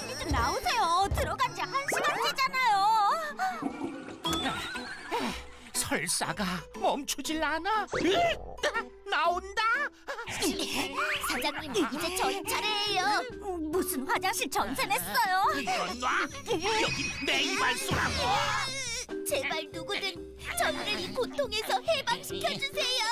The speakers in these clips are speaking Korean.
빨리 좀 나오세요. 들어간 지 한 시간째잖아요. 설사가 멈추질 않아. 나온다. 사장님, 이제 저희 차례예요. 무슨 화장실 전세 냈어요? 이건 놔. 여기 내 이발소라고. 제발 누구든 저희를 이 고통에서 해방시켜 주세요.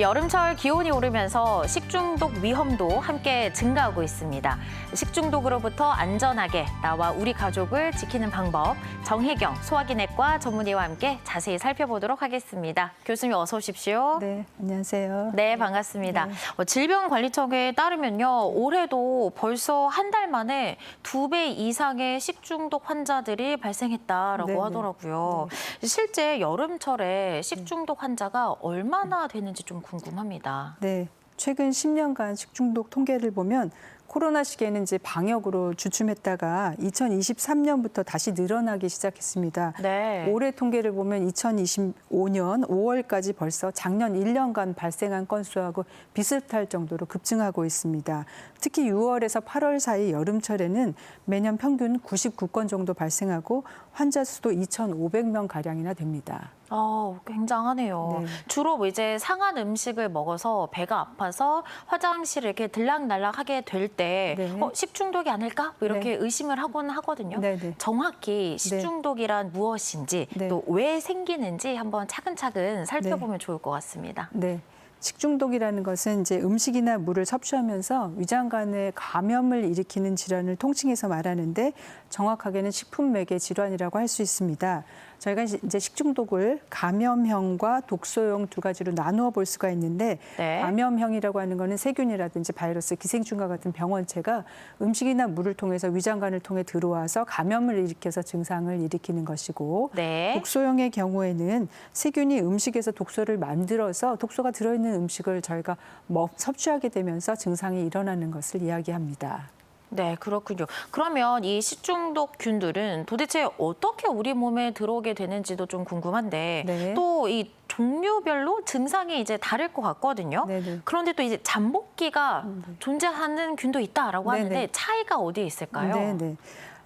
여름철 기온이 오르면서 식중독 위험도 함께 증가하고 있습니다. 식중독으로부터 안전하게 나와 우리 가족을 지키는 방법 정혜경 소화기내과 전문의와 함께 자세히 살펴보도록 하겠습니다. 교수님 어서 오십시오. 네, 안녕하세요. 네, 반갑습니다. 네. 어, 질병관리청에 따르면요, 올해도 벌써 한 달 만에 두 배 이상의 식중독 환자들이 발생했다라고 네, 네. 하더라고요. 실제 여름철에 식중독 환자가 얼마나 되는지 좀 궁금합니다. 네, 최근 10년간 식중독 통계를 보면 코로나 시기에는 이제 방역으로 주춤했다가 2023년부터 다시 늘어나기 시작했습니다. 네. 올해 통계를 보면 2025년 5월까지 벌써 작년 1년간 발생한 건수하고 비슷할 정도로 급증하고 있습니다. 특히 6월에서 8월 사이 여름철에는 매년 평균 99건 정도 발생하고 환자 수도 2,500명 가량이나 됩니다. 어, 굉장하네요. 네. 주로 뭐 이제 상한 음식을 먹어서 배가 아파서 화장실을 이렇게 들락날락하게 될 때 네. 어, 식중독이 아닐까? 뭐 이렇게 의심을 하곤 하거든요. 네, 네. 정확히 식중독이란 무엇인지 네. 또왜 생기는지 한번 차근차근 살펴보면 좋을 것 같습니다. 네. 식중독이라는 것은 이제 음식이나 물을 섭취하면서 위장관에 감염을 일으키는 질환을 통칭해서 말하는데 정확하게는 식품매개 질환이라고 할 수 있습니다. 저희가 이제 식중독을 감염형과 독소형 두 가지로 나누어 볼 수가 있는데 네. 감염형이라고 하는 거는 세균이라든지 바이러스, 기생충과 같은 병원체가 음식이나 물을 통해서 위장관을 통해 들어와서 감염을 일으켜서 증상을 일으키는 것이고 네. 독소형의 경우에는 세균이 음식에서 독소를 만들어서 독소가 들어있는 음식을 저희가 먹, 섭취하게 되면서 증상이 일어나는 것을 이야기합니다. 네, 그렇군요. 그러면 이 식중독 균들은 도대체 어떻게 우리 몸에 들어오게 되는지도 좀 궁금한데 네. 또 이 종류별로 증상이 이제 다를 것 같거든요. 네네. 그런데 또 이제 잠복기가 존재하는 균도 있다라고 네네. 하는데 차이가 어디에 있을까요? 네, 네.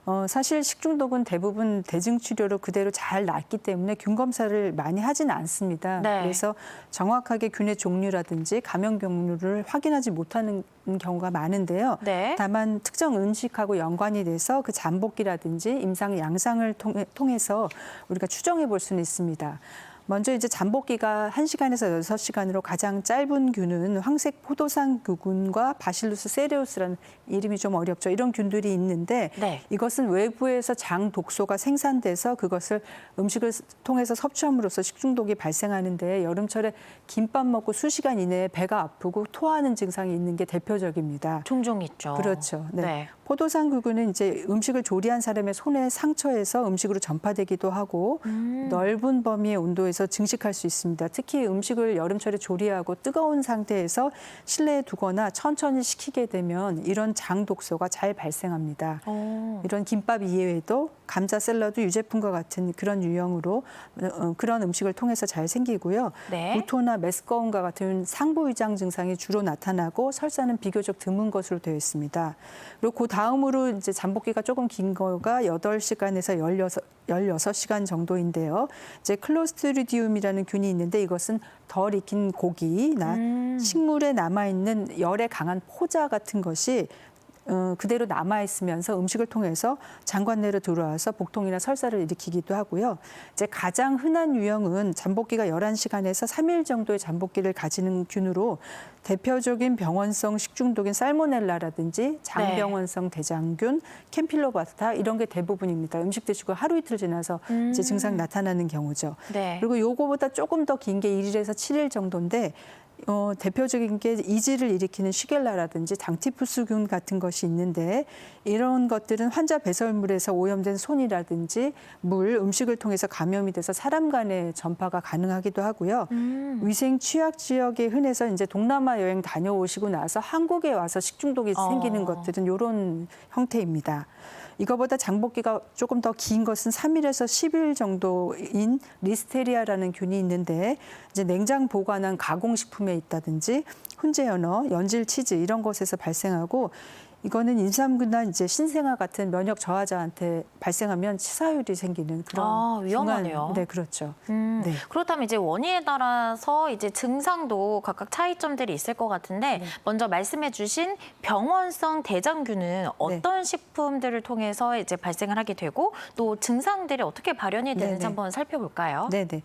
어, 사실 식중독은 대부분 대증 치료로 그대로 잘 낫기 때문에 균 검사를 많이 하지는 않습니다. 네. 그래서 정확하게 균의 종류라든지 감염 경로를 확인하지 못하는 경우가 많은데요. 네. 다만 특정 음식하고 연관이 돼서 그 잠복기라든지 임상 양상을 통해, 통해서 우리가 추정해 볼 수는 있습니다. 먼저 이제 잠복기가 1시간에서 6시간으로 가장 짧은 균은 황색 포도상 균과 바실루스 세레우스라는 이름이 좀 어렵죠. 이런 균들이 있는데 네. 이것은 외부에서 장 독소가 생산돼서 그것을 음식을 통해서 섭취함으로써 식중독이 발생하는데 여름철에 김밥 먹고 수시간 이내에 배가 아프고 토하는 증상이 있는 게 대표적입니다. 종종 있죠. 그렇죠. 네. 네. 포도상구균은 이제 음식을 조리한 사람의 손에 상처에서 음식으로 전파되기도 하고 음. 넓은 범위의 온도에서 증식할 수 있습니다. 특히 음식을 여름철에 조리하고 뜨거운 상태에서 실내에 두거나 천천히 식히게 되면 이런 장 독소가 잘 발생합니다. 어. 이런 김밥 이외에도 감자 샐러드 유제품과 같은 그런 유형으로 어, 그런 음식을 통해서 잘 생기고요. 네. 구토나 메스꺼움과 같은 상부 위장 증상이 주로 나타나고 설사는 비교적 드문 것으로 되어 있습니다. 그리고 그 다음으로 이제 잠복기가 조금 긴 거가 8시간에서 16, 16시간 정도인데요. 이제 클로스트리디움이라는 균이 있는데 이것은 덜 익힌 고기나 음. 식물에 남아 있는 열에 강한 포자 같은 것이 어, 그대로 남아 있으면서 음식을 통해서 장관 내로 들어와서 복통이나 설사를 일으키기도 하고요. 이제 가장 흔한 유형은 잠복기가 11시간에서 3일 정도의 잠복기를 가지는 균으로 대표적인 병원성 식중독인 살모넬라라든지 장병원성 대장균, 캠필로바스타 이런 게 대부분입니다. 음식 드시고 하루 이틀 지나서 이제 증상이 나타나는 경우죠. 네. 그리고 요거보다 조금 더 긴게 1일에서 7일 정도인데 어, 대표적인 게 이지를 일으키는 시겔라라든지 당티푸스균 같은 것이 있는데 이런 것들은 환자 배설물에서 오염된 손이라든지 물, 음식을 통해서 감염이 돼서 사람 간의 전파가 가능하기도 하고요. 위생 취약 지역에 흔해서 이제 동남아 여행 다녀오시고 나서 한국에 와서 식중독이 어. 생기는 것들은 이런 형태입니다. 이거보다 장복기가 조금 더 긴 것은 3일에서 10일 정도인 리스테리아라는 균이 있는데 이제 냉장 보관한 가공식품에 있다든지 훈제 연어, 연질 치즈 이런 것에서 발생하고 이거는 인삼균이나 이제 신생아 같은 면역 저하자한테 발생하면 치사율이 생기는 그런 아, 위험하네요. 중한- 네, 그렇죠. 음, 네. 그렇다면 이제 원인에 따라서 이제 증상도 각각 차이점들이 있을 것 같은데 네. 먼저 말씀해주신 병원성 대장균은 어떤 식품들을 통해서 이제 발생을 하게 되고 또 증상들이 어떻게 발현이 되는지 네네. 한번 살펴볼까요? 네, 네.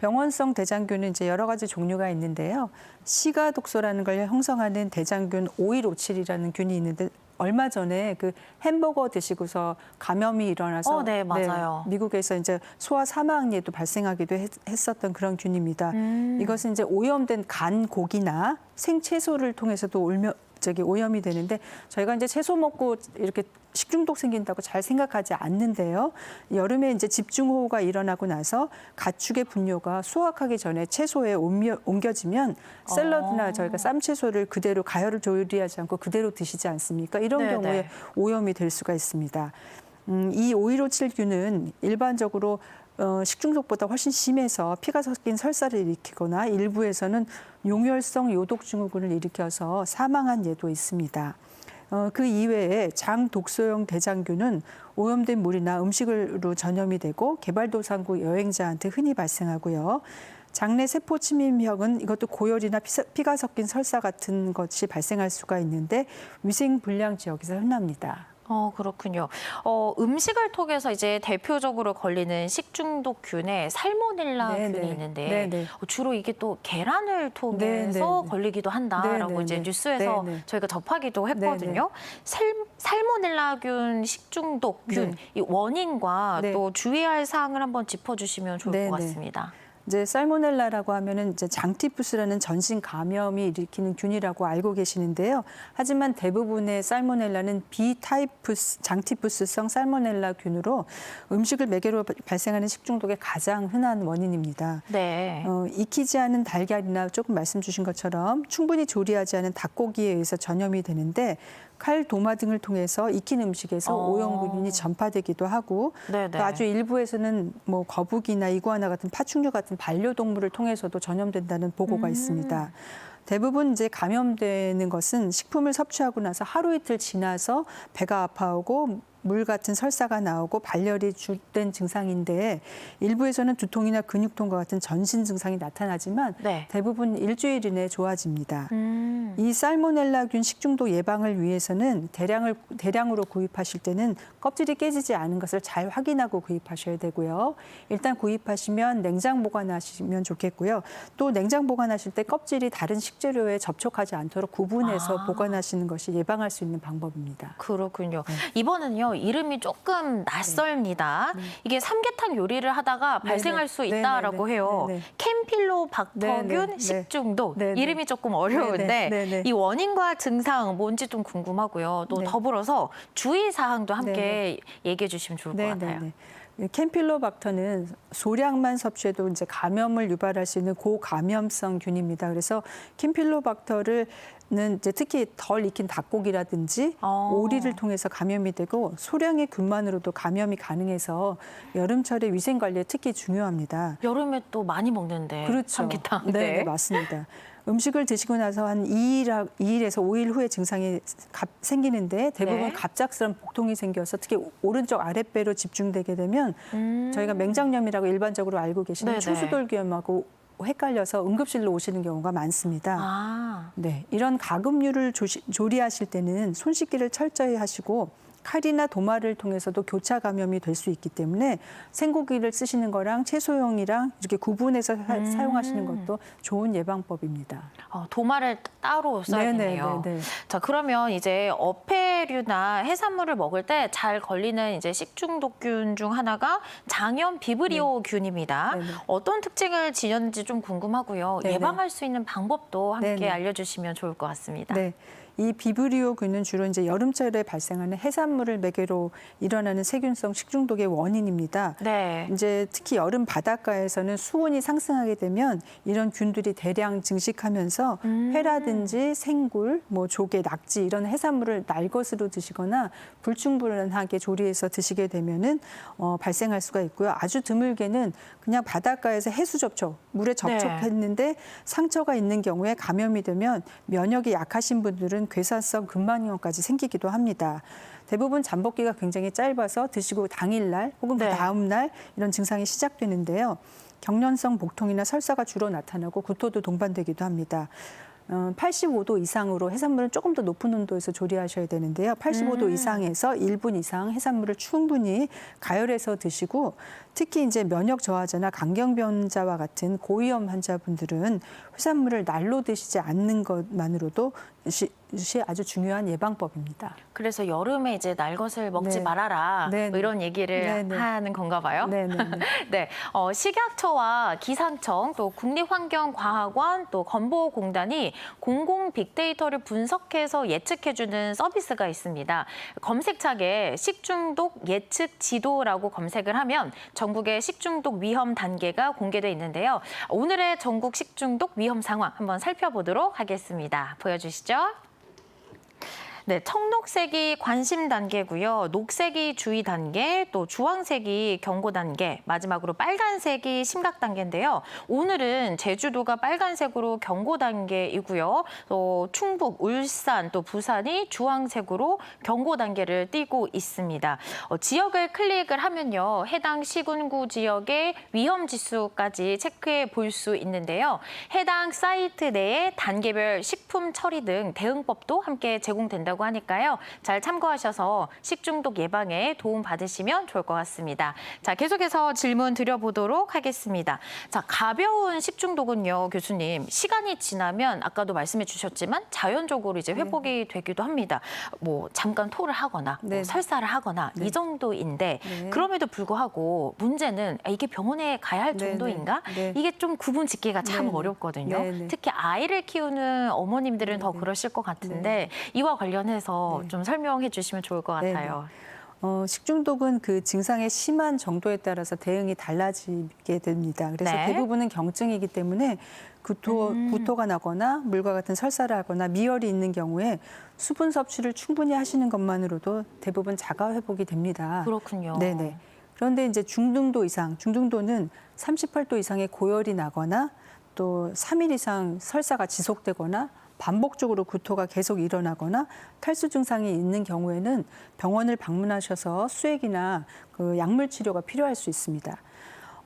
병원성 대장균은 이제 여러 가지 종류가 있는데요. 시가 독소라는 걸 형성하는 대장균 5157이라는 균이 있는데 얼마 전에 그 햄버거 드시고서 감염이 일어나서 어, 네, 맞아요. 미국에서 이제 소아 사망리도 발생하기도 했, 었던 그런 균입니다. 음. 이것은 이제 오염된 간 고기나 생채소를 통해서도 저기 오염이 되는데 저희가 이제 채소 먹고 이렇게 식중독 생긴다고 잘 생각하지 않는데요. 여름에 이제 집중호우가 일어나고 나서 가축의 분뇨가 수확하기 전에 채소에 옮겨, 옮겨지면 샐러드나 어. 저희가 쌈채소를 그대로 가열을 조리하지 않고 그대로 드시지 않습니까? 이런 네네. 경우에 오염이 될 수가 있습니다. 음, 이 5157균은 일반적으로 어, 식중독보다 훨씬 심해서 피가 섞인 설사를 일으키거나 일부에서는 용혈성 요독 증후군을 일으켜서 사망한 예도 있습니다. 어, 그 이외에 장 독소형 대장균은 오염된 물이나 음식으로 전염이 되고 개발도상국 여행자한테 흔히 발생하고요. 장내 세포 침입형은 이것도 고열이나 피가 섞인 설사 같은 것이 발생할 수가 있는데 위생 불량 지역에서 흔합니다. 어, 그렇군요. 어, 음식을 통해서 이제 대표적으로 걸리는 식중독균에 살모넬라 네, 균이 네. 있는데 네, 네. 어, 주로 이게 또 계란을 통해서 네, 네, 네. 걸리기도 한다라고 이제 네. 뉴스에서. 저희가 접하기도 했거든요. 살, 살모넬라균 식중독균 네. 이 원인과 네. 또 주의할 사항을 한번 짚어주시면 좋을 네, 것 네. 같습니다. 이제 살모넬라라고 하면은 이제 장티푸스라는 전신 감염이 일으키는 균이라고 알고 계시는데요. 하지만 대부분의 살모넬라는 비타이푸스 장티푸스성 살모넬라 균으로 음식을 매개로 발생하는 식중독의 가장 흔한 원인입니다. 네. 어, 익히지 않은 달걀이나 조금 말씀 주신 것처럼 충분히 조리하지 않은 닭고기에 의해서 전염이 되는데 칼, 도마 등을 통해서 익힌 음식에서 어. 오염균이 전파되기도 하고 네네. 또 아주 일부에서는 뭐 거북이나 이구아나 같은 파충류 같은 반려동물을 통해서도 전염된다는 보고가 음. 있습니다. 대부분 이제 감염되는 것은 식품을 섭취하고 나서 하루 이틀 지나서 배가 아파오고 물 같은 설사가 나오고 발열이 주된 증상인데 일부에서는 두통이나 근육통과 같은 전신 증상이 나타나지만 네. 대부분 일주일 이내에 좋아집니다. 음. 이 살모넬라균 식중독 예방을 위해서는 대량을 대량으로 구입하실 때는 껍질이 깨지지 않은 것을 잘 확인하고 구입하셔야 되고요. 일단 구입하시면 냉장 보관하시면 좋겠고요. 또 냉장 보관하실 때 껍질이 다른 식재료에 접촉하지 않도록 구분해서 아. 보관하시는 것이 예방할 수 있는 방법입니다. 그렇군요. 네. 이번은요 이름이 조금 낯설니다. 이게 삼계탕 요리를 하다가 발생할 수 네, 있다라고 네, 네. 해요. 네, 네. 캠필로박터균 네, 네, 네. 식중독 네, 네. 이름이 조금 어려운데 네, 네, 네, 네. 이 원인과 증상 뭔지 좀 궁금하고요. 또 네. 더불어서 주의 사항도 함께 네, 얘기해 주시면 좋을 것 같아요. 이 캠필로박터는 소량만 섭취해도 이제 감염을 유발할 수 있는 고감염성 균입니다. 그래서 캠필로박터를 는 이제 특히 덜 익힌 닭고기라든지 어. 오리를 통해서 감염이 되고 소량의 균만으로도 감염이 가능해서 여름철에 위생 관리에 특히 중요합니다. 여름에 또 많이 먹는데 그렇죠. 삼계탕. 네, 네, 맞습니다. 음식을 드시고 나서 한 2일, 2일에서 5일 후에 증상이 갑- 생기는데 대부분 네. 갑작스런 복통이 생겨서 특히 오른쪽 아랫배로 집중되게 되면 음. 저희가 맹장염이라고 일반적으로 알고 계시는 네네. 충수돌기염하고 헷갈려서 응급실로 오시는 경우가 많습니다. 아. 네, 이런 가금류를 조시, 조리하실 때는 손 씻기를 철저히 하시고 칼이나 도마를 통해서도 교차 감염이 될 수 있기 때문에 생고기를 쓰시는 거랑 채소용이랑 이렇게 구분해서 사- 음. 사용하시는 것도 좋은 예방법입니다. 어, 도마를 따로 써야겠네요. 네네네네. 자 그러면 이제 어패류나 해산물을 먹을 때 잘 걸리는 이제 식중독균 중 하나가 장염 비브리오균입니다. 네네. 어떤 특징을 지녔는지 좀 궁금하고요. 네네. 예방할 수 있는 방법도 함께 네네. 알려주시면 좋을 것 같습니다. 네. 이 비브리오균은 주로 이제 여름철에 발생하는 해산물을 매개로 일어나는 세균성 식중독의 원인입니다. 네. 이제 특히 여름 바닷가에서는 수온이 상승하게 되면 이런 균들이 대량 증식하면서 음. 회라든지 생굴, 뭐 조개, 낙지 이런 해산물을 날것으로 드시거나 불충분하게 조리해서 드시게 되면은 어, 발생할 수가 있고요. 아주 드물게는 그냥 바닷가에서 해수 접촉, 물에 접촉했는데 상처가 있는 경우에 감염이 되면 면역이 약하신 분들은 괴사성 근막염까지 생기기도 합니다. 대부분 잠복기가 굉장히 짧아서 드시고 당일날 혹은 네. 그 다음 날 이런 증상이 시작되는데요. 경련성 복통이나 설사가 주로 나타나고 구토도 동반되기도 합니다. 어, 85도 이상으로 해산물은 조금 더 높은 온도에서 조리하셔야 되는데요. 85도 음. 이상에서 1분 이상 해산물을 충분히 가열해서 드시고 특히 이제 면역 저하자나 강경변자와 같은 고위험 환자분들은 해산물을 날로 드시지 않는 것만으로도 시- 시 아주 중요한 예방법입니다. 그래서 여름에 이제 날 것을 먹지 네. 말아라 네, 뭐 이런 얘기를 네, 네. 하는 건가 봐요. 네, 네, 네. 네, 어, 식약처와 기상청 또 국립환경과학원 또 건보공단이 공공 빅데이터를 분석해서 예측해주는 서비스가 있습니다. 검색창에 식중독 예측 지도라고 검색을 하면 전국의 식중독 위험 단계가 공개돼 있는데요. 오늘의 전국 식중독 위험 상황 한번 살펴보도록 하겠습니다. 보여주시죠. 네, 청록색이 관심 단계고요. 녹색이 주의 단계, 또 주황색이 경고 단계, 마지막으로 빨간색이 심각 단계인데요. 오늘은 제주도가 빨간색으로 경고 단계이고요. 또 충북, 울산, 또 부산이 주황색으로 경고 단계를 띠고 있습니다. 어, 지역을 클릭을 하면요. 해당 시군구 지역의 위험 지수까지 체크해 볼 수 있는데요. 해당 사이트 내에 단계별 식품 처리 등 대응법도 함께 제공된다고 하니까요. 잘 참고하셔서 식중독 예방에 도움 받으시면 좋을 것 같습니다. 자, 계속해서 질문 드려보도록 하겠습니다. 자, 가벼운 식중독은요, 교수님. 시간이 지나면 아까도 말씀해 주셨지만 자연적으로 이제 회복이 되기도 합니다. 뭐 잠깐 토를 하거나 뭐 네. 설사를 하거나 이 정도인데 네. 그럼에도 불구하고 문제는 아, 이게 병원에 가야 할 네, 네. 정도인가? 네. 이게 좀 구분 짓기가 참 네, 네. 어렵거든요. 네, 네. 특히 아이를 키우는 어머님들은 더 네. 그러실 것 같은데 이와 관련해 서 네. 좀 설명해 주시면 좋을 것 네, 같아요. 어, 식중독은 그 증상의 심한 정도에 따라서 대응이 달라지게 됩니다. 그래서 네. 대부분은 경증이기 때문에 구토, 음. 구토가 나거나 물과 같은 설사를 하거나 미열이 있는 경우에 수분 섭취를 충분히 하시는 것만으로도 대부분 자가 회복이 됩니다. 그렇군요. 네네. 그런데 이제 중등도 이상, 중등도는 38도 이상의 고열이 나거나 또 3일 이상 설사가 지속되거나 반복적으로 구토가 계속 일어나거나 탈수 증상이 있는 경우에는 병원을 방문하셔서 수액이나 그 약물 치료가 필요할 수 있습니다.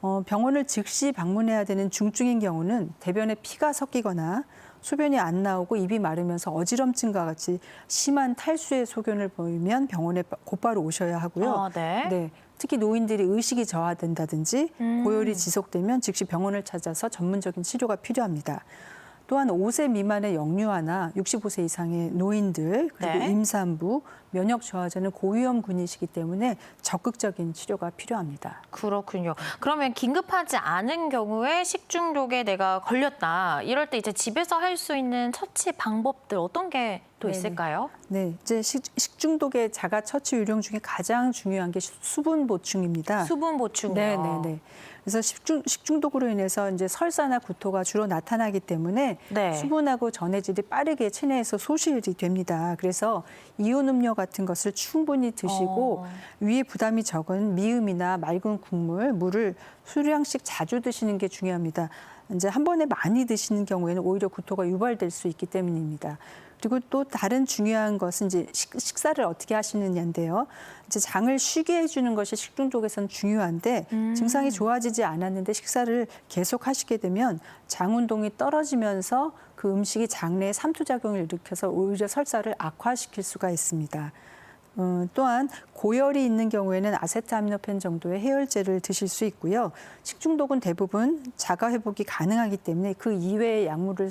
어, 병원을 즉시 방문해야 되는 중증인 경우는 대변에 피가 섞이거나 소변이 안 나오고 입이 마르면서 어지럼증과 같이 심한 탈수의 소견을 보이면 병원에 곧바로 오셔야 하고요. 아, 네. 네. 특히 노인들이 의식이 저하된다든지 음. 고열이 지속되면 즉시 병원을 찾아서 전문적인 치료가 필요합니다. 또한 5세 미만의 영유아나 65세 이상의 노인들 그리고 네. 임산부, 면역 저하자는 고위험 군이시기 때문에 적극적인 치료가 필요합니다. 그렇군요. 그러면 긴급하지 않은 경우에 식중독에 내가 걸렸다. 이럴 때 이제 집에서 할 수 있는 처치 방법들 어떤 게 또. 있을까요? 네, 이제 식, 식중독의 자가 처치 요령 중에 가장 중요한 게 수분 보충입니다. 수분 보충이요. 네, 네, 네. 그래서 식중, 식중독으로 인해서 이제 설사나 구토가 주로 나타나기 때문에 네. 수분하고 전해질이 빠르게 체내에서 소실이 됩니다. 그래서 이온 음료 같은 것을 충분히 드시고 어. 위에 부담이 적은 미음이나 맑은 국물, 물을 수량씩 자주 드시는 게 중요합니다. 이제 한 번에 많이 드시는 경우에는 오히려 구토가 유발될 수 있기 때문입니다. 그리고 또 다른 중요한 것은 이제 식, 식사를 어떻게 하시느냐인데요. 이제 장을 쉬게 해주는 것이 식중독에서는 중요한데 음. 증상이 좋아지지 않았는데 식사를 계속 하시게 되면 장 운동이 떨어지면서 그 음식이 장내에 삼투작용을 일으켜서 오히려 설사를 악화시킬 수가 있습니다. 어, 또한 고열이 있는 경우에는 아세트아미노펜 정도의 해열제를 드실 수 있고요. 식중독은 대부분 자가 회복이 가능하기 때문에 그 이외의 약물을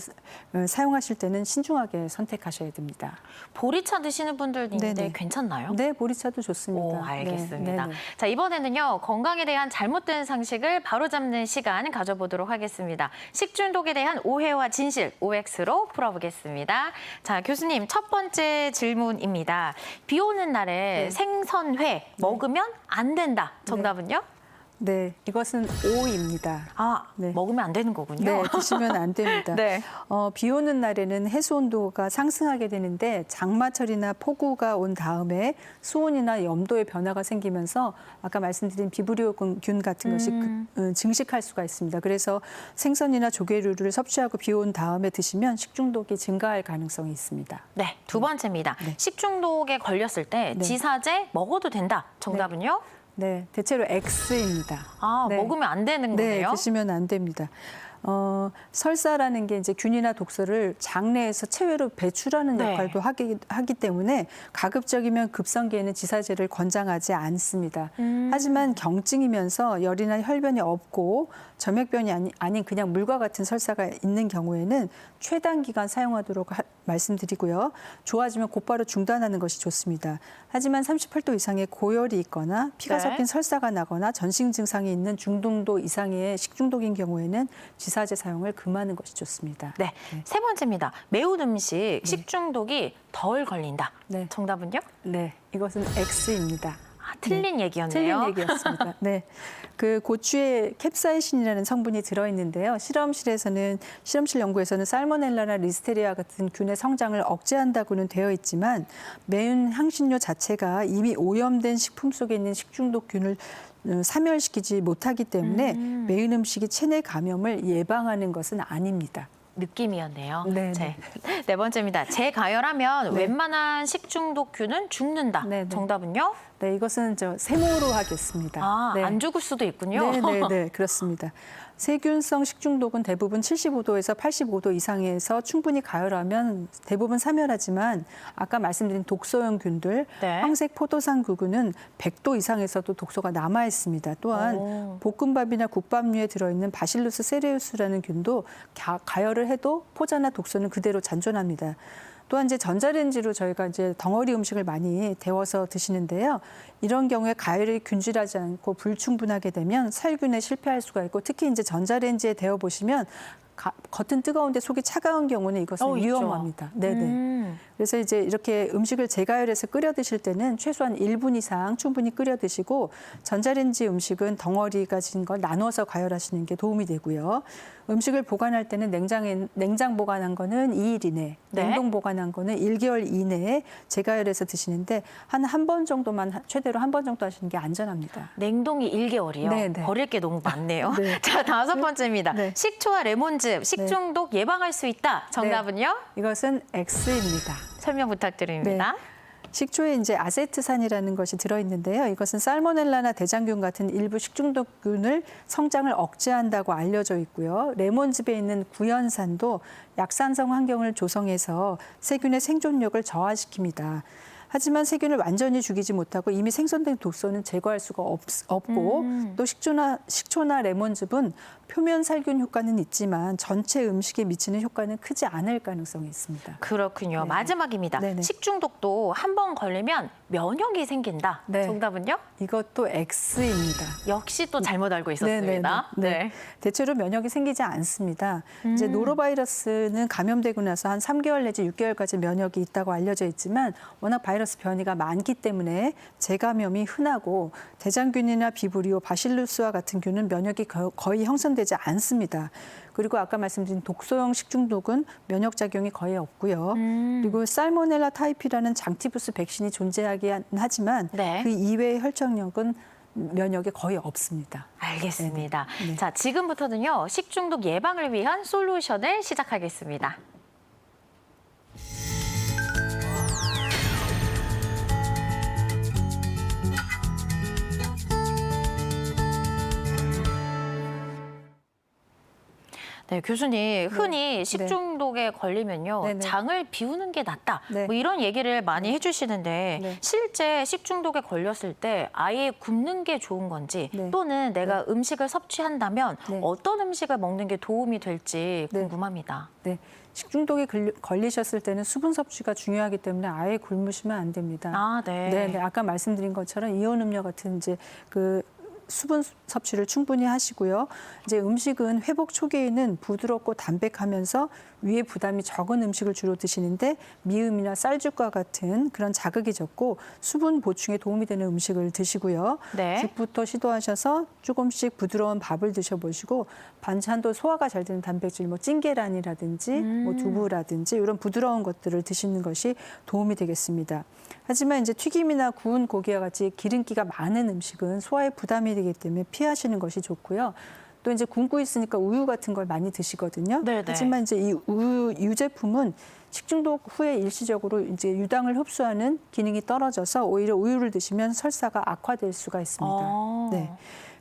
어, 사용하실 때는 신중하게 선택하셔야 됩니다. 보리차 드시는 분들도 있는데 네네. 괜찮나요? 네, 보리차도 좋습니다. 오, 알겠습니다. 네, 네, 네. 자, 이번에는요, 건강에 대한 잘못된 상식을 바로잡는 시간 가져보도록 하겠습니다. 식중독에 대한 오해와 진실, OX로 풀어보겠습니다. 자, 교수님, 첫 번째 질문입니다. 비 오는 날에 생선회 먹으면 안 된다. 정답은요? 네, 이것은 오입니다. 아, 네. 먹으면 안 되는 거군요. 네, 드시면 안 됩니다. 네. 어, 비 오는 날에는 해수 온도가 상승하게 되는데 장마철이나 폭우가 온 다음에 수온이나 염도의 변화가 생기면서 아까 말씀드린 비브리오균 같은 것이 음. 그, 어, 증식할 수가 있습니다. 그래서 생선이나 조개류를 섭취하고 비 온 다음에 드시면 식중독이 증가할 가능성이 있습니다. 네, 두 번째입니다. 네. 식중독에 걸렸을 때 네. 지사제 먹어도 된다. 정답은요? 네, 대체로 X입니다. 아, 네. 먹으면 안 되는 네, 거네요. 드시면 안 됩니다. 어, 설사라는 게 이제 균이나 독소를 장내에서 체외로 배출하는 네. 역할도 하기, 하기 때문에 가급적이면 급성기에는 지사제를 권장하지 않습니다. 음. 하지만 경증이면서 열이나 혈변이 없고 점액변이 아니, 아닌 그냥 물과 같은 설사가 있는 경우에는 최단 기간 사용하도록 하- 말씀드리고요. 좋아지면 곧바로 중단하는 것이 좋습니다. 하지만 38도 이상의 고열이 있거나 피가 네. 섞인 설사가 나거나 전신 증상이 있는 중등도 이상의 식중독인 경우에는 지사 제 사용을 금하는 것이 좋습니다. 네. 세 번째입니다. 매운 음식 식중독이 덜 걸린다. 네. 정답은요? 네, 이것은 X입니다. 아, 틀린 얘기였네요. 틀린 얘기였습니다. 네. 그 고추에 캡사이신이라는 성분이 들어 있는데요. 실험실에서는 실험실 연구에서는 살모넬라나 리스테리아 같은 균의 성장을 억제한다고는 되어 있지만 매운 향신료 자체가 이미 오염된 식품 속에 있는 식중독균을 어, 사멸시키지 못하기 때문에 음. 매운 음식이 체내 감염을 예방하는 것은 아닙니다. 느낌이었네요. 네, 제, 네 번째입니다. 재가열하면 네. 웬만한 식중독균은 죽는다. 네, 네. 정답은요? 네, 이것은 저 세모로 하겠습니다. 아, 네. 안 죽을 수도 있군요. 네, 네, 네, 그렇습니다. 세균성 식중독은 대부분 75도에서 85도 이상에서 충분히 가열하면 대부분 사멸하지만 아까 말씀드린 독소형 균들, 네. 황색 포도상 구근은 100도 이상에서도 독소가 남아 있습니다. 또한 오. 볶음밥이나 국밥류에 들어 있는 바실루스 세레우스라는 균도 가, 가열을 해도 포자나 독소는 그대로 잔존합니다. 또한 이제 전자레인지로 저희가 이제 덩어리 음식을 많이 데워서 드시는데요. 이런 경우에 가열이 균질하지 않고 불충분하게 되면 살균에 실패할 수가 있고 특히 이제 전자레인지에 데워 보시면 가- 겉은 뜨거운데 속이 차가운 경우는 이것은 어. 위험합니다. 네네. 음. 그래서 이제 이렇게 음식을 재가열해서 끓여 드실 때는 최소한 1분 이상 충분히 끓여 드시고 전자레인지 음식은 덩어리가 진 걸 나눠서 가열하시는 게 도움이 되고요. 음식을 보관할 때는 냉장에 냉장 보관한 거는 2일 이내, 네. 냉동 보관한 거는 1개월 이내에 재가열해서 드시는데 한 한 번 정도만 하- 최대로 한 번 정도 하시는 게 안전합니다. 냉동이 1개월이요. 네, 네. 버릴 게 너무 많네요. 네. 자, 다섯 번째입니다. 네. 식초와 레몬즙, 식 중독 예방할 수 있다. 정답은요? 이것은 X입니다. 설명 부탁드립니다. 식초에 이제 아세트산이라는 것이 들어있는데요. 이것은 살모넬라나 대장균 같은 일부 식중독균을 성장을 억제한다고 알려져 있고요. 레몬즙에 있는 구연산도 약산성 환경을 조성해서 세균의 생존력을 저하시킵니다. 하지만 세균을 완전히 죽이지 못하고 이미 생성된 독소는 제거할 수가 없, 고 음. 또 식초나 식초나 레몬즙은 표면 살균 효과는 있지만 전체 음식에 미치는 효과는 크지 않을 가능성이 있습니다. 그렇군요. 네. 마지막입니다. 네네. 식중독도 한 번 걸리면 면역이 생긴다. 네. 정답은요? 이것도 X입니다. 역시 또 잘못 알고 있었습니다. 네, 네, 네. 대체로 면역이 생기지 않습니다. 이제 노로바이러스는 감염되고 나서 한 3개월 내지 6개월까지 면역이 있다고 알려져 있지만 워낙 바이러스 변이가 많기 때문에 재감염이 흔하고 대장균이나 비브리오, 바실루스와 같은 균은 면역이 거- 거의 형성되지 않습니다. 그리고 아까 말씀드린 독소형 식중독은 면역 작용이 거의 없고요. 음. 그리고 살모넬라 타이피라는 장티푸스 백신이 존재하긴 하지만 네. 그 이외의 혈청력은 면역이 거의 없습니다. 알겠습니다. 네. 자, 지금부터는요. 식중독 예방을 위한 솔루션을 시작하겠습니다. 네, 네, 교수님 흔히 식중독에 걸리면요 네네. 장을 비우는 게 낫다 네. 뭐 이런 얘기를 많이 해주시는데 네. 실제 식중독에 걸렸을 때 아예 굶는 게 좋은 건지 네. 또는 내가 음식을 섭취한다면 네. 어떤 음식을 먹는 게 도움이 될지 네. 궁금합니다. 네. 식중독에 걸리- 걸리셨을 때는 수분 섭취가 중요하기 때문에 아예 굶으시면 안 됩니다. 아, 네. 네, 네. 아까 말씀드린 것처럼 이온 음료 같은 이제 그 수분 섭취를 충분히 하시고요. 이제 음식은 회복 초기에는 부드럽고 담백하면서 위에 부담이 적은 음식을 주로 드시는데 미음이나 쌀죽과 같은 그런 자극이 적고 수분 보충에 도움이 되는 음식을 드시고요. 네. 죽부터 시도하셔서 조금씩 부드러운 밥을 드셔보시고 반찬도 소화가 잘 되는 단백질, 뭐 찐계란이라든지 뭐 두부라든지 이런 부드러운 것들을 드시는 것이 도움이 되겠습니다. 하지만 이제 튀김이나 구운 고기와 같이 기름기가 많은 음식은 소화에 부담이 되기 때문에 피하시는 것이 좋고요. 또 이제 굶고 있으니까 우유 같은 걸 많이 드시거든요. 네네. 하지만 이제 이 우유 유제품은 식중독 후에 일시적으로 이제 유당을 흡수하는 기능이 떨어져서 오히려 우유를 드시면 설사가 악화될 수가 있습니다. 어. 네.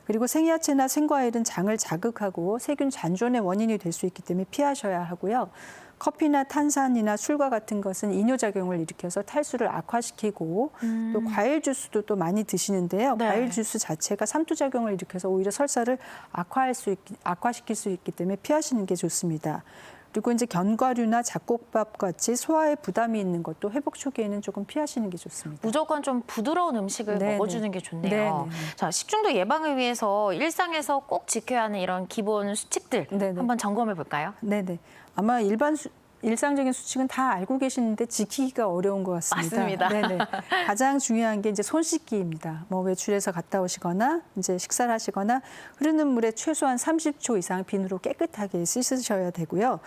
그리고 생야채나 생과일은 장을 자극하고 세균 잔존의 원인이 될 수 있기 때문에 피하셔야 하고요. 커피나 탄산이나 술과 같은 것은 이뇨작용을 일으켜서 탈수를 악화시키고 또 과일 주스도 또 많이 드시는데요. 음. 네. 과일 주스 자체가 삼투작용을 일으켜서 오히려 설사를 악화할 수 있, 악화시킬 수 있기 때문에 피하시는 게 좋습니다. 그리고 이제 견과류나 잡곡밥 같이 소화에 부담이 있는 것도 회복 초기에는 조금 피하시는 게 좋습니다. 무조건 좀 부드러운 음식을 네네. 먹어주는 게 좋네요. 네네네. 자, 식중독 예방을 위해서 일상에서 꼭 지켜야 하는 이런 기본 수칙들 네네. 한번 점검해 볼까요? 네네. 아마 일반 수, 일상적인 수칙은 다 알고 계시는데 지키기가 어려운 것 같습니다. 맞습니다. 네네. 가장 중요한 게 이제 손 씻기입니다. 뭐 외출해서 갔다 오시거나 이제 식사를 하시거나 흐르는 물에 최소한 30초 이상 비누로 깨끗하게 씻으셔야 되고요.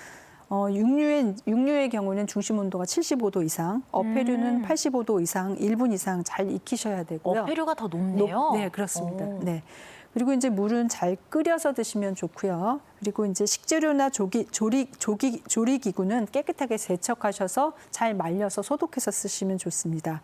어, 육류의, 육류의 경우는 중심 온도가 75도 이상, 어패류는 85도 이상, 1분 이상 잘 익히셔야 되고요. 어패류가 더 높네요. 높- 네, 그렇습니다. 오. 네. 그리고 이제 물은 잘 끓여서 드시면 좋고요. 그리고 이제 식재료나 조기, 조리, 조기, 조리기구는 깨끗하게 세척하셔서 잘 말려서 소독해서 쓰시면 좋습니다.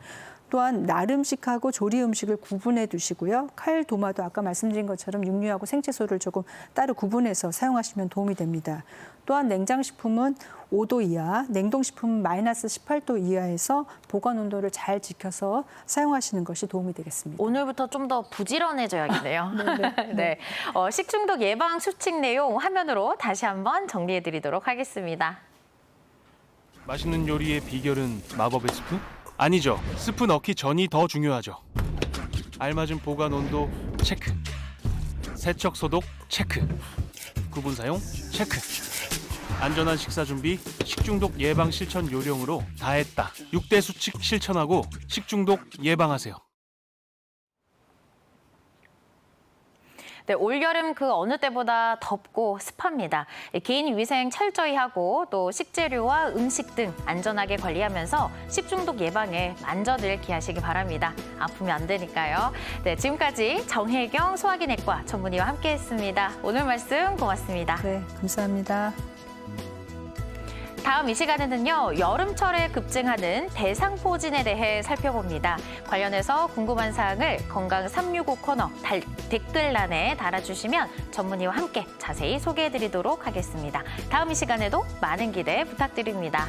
또한 날 음식하고 조리 음식을 구분해 두시고요. 칼, 도마도 아까 말씀드린 것처럼 육류하고 생채소를 조금 따로 구분해서 사용하시면 도움이 됩니다. 또한 냉장식품은 5도 이하, 냉동식품은 마이너스 18도 이하에서 보관 온도를 잘 지켜서 사용하시는 것이 도움이 되겠습니다. 오늘부터 좀 더 부지런해져야겠네요. 네. 어, 식중독 예방 수칙 내용 화면으로 다시 한번 정리해 드리도록 하겠습니다. 맛있는 요리의 비결은 마법의 스프? 아니죠. 스프 넣기 전이 더 중요하죠. 알맞은 보관 온도 체크. 세척 소독 체크. 구분 사용 체크. 안전한 식사 준비, 식중독 예방 실천 요령으로 다 했다. 6대 수칙 실천하고 식중독 예방하세요. 네, 올여름 그 어느 때보다 덥고 습합니다. 개인 위생 철저히 하고 또 식재료와 음식 등 안전하게 관리하면서 식중독 예방에 만전을 기하시기 바랍니다. 아프면 안 되니까요. 네, 지금까지 정혜경 소화기내과 전문의와 함께했습니다. 오늘 말씀 고맙습니다. 네, 감사합니다. 다음 이 시간에는요 여름철에 급증하는 대상포진에 대해 살펴봅니다. 관련해서 궁금한 사항을 건강 365 코너 달- 댓글란에 달아주시면 전문의와 함께 자세히 소개해드리도록 하겠습니다. 다음 이 시간에도 많은 기대 부탁드립니다.